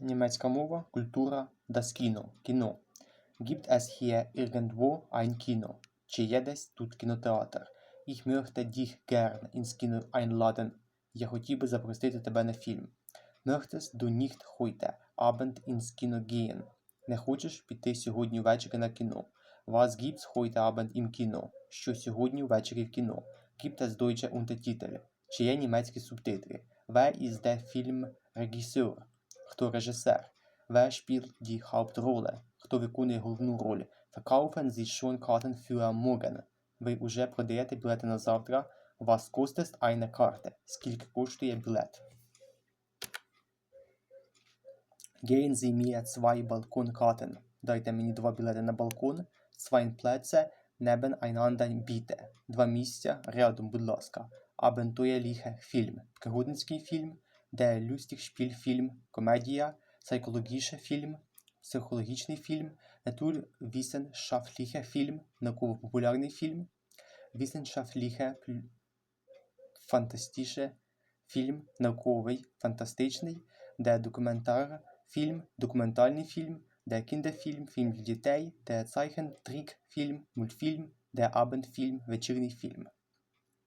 Німецька мова, культура, das Kino, кіно. Gibt es hier irgendwo ein Kino? Чи є десь тут кінотеатр? Ich möchte dich gern ins Kino einladen. Я хотів би запросити тебе на фільм. Möchtest du nicht heute Abend ins Kino gehen? Не хочеш піти сьогодні ввечері на кіно? Was gibt's heute Abend im Kino? Що сьогодні ввечері в кіно? Gibt es deutsche Untertitel? Чи є німецькі субтитри? Wer ist der Filmregisseur? Die Hauptrolle? Хто виконує головну роль? Verkaufen Sie schon Karten für morgen? Ви уже продаєте білети на завтра? Was kostet eine Karte? Скільки коштує білет? Gehen Sie mir zwei Balkonkarten. Дайте мені два білети на балкон. Zwei Plätze nebeneinander bitte. Два місця рядом, будь ласка. Пригодницький фільм. Der Lustigspielfilm. Комедія. Psychologischer фільм. Психологічний фільм. Naturwissenschaftlicher фільм. Науково-популярний фільм. Wissenschaftlicher пл- фантастичний фільм, науковий, фантастичний, де документар, фільм, документальний фільм, де кіндерфільм, фільм для дітей, де Zeichentrickфільм, мультфільм, де Abendфільм, вечірній фільм.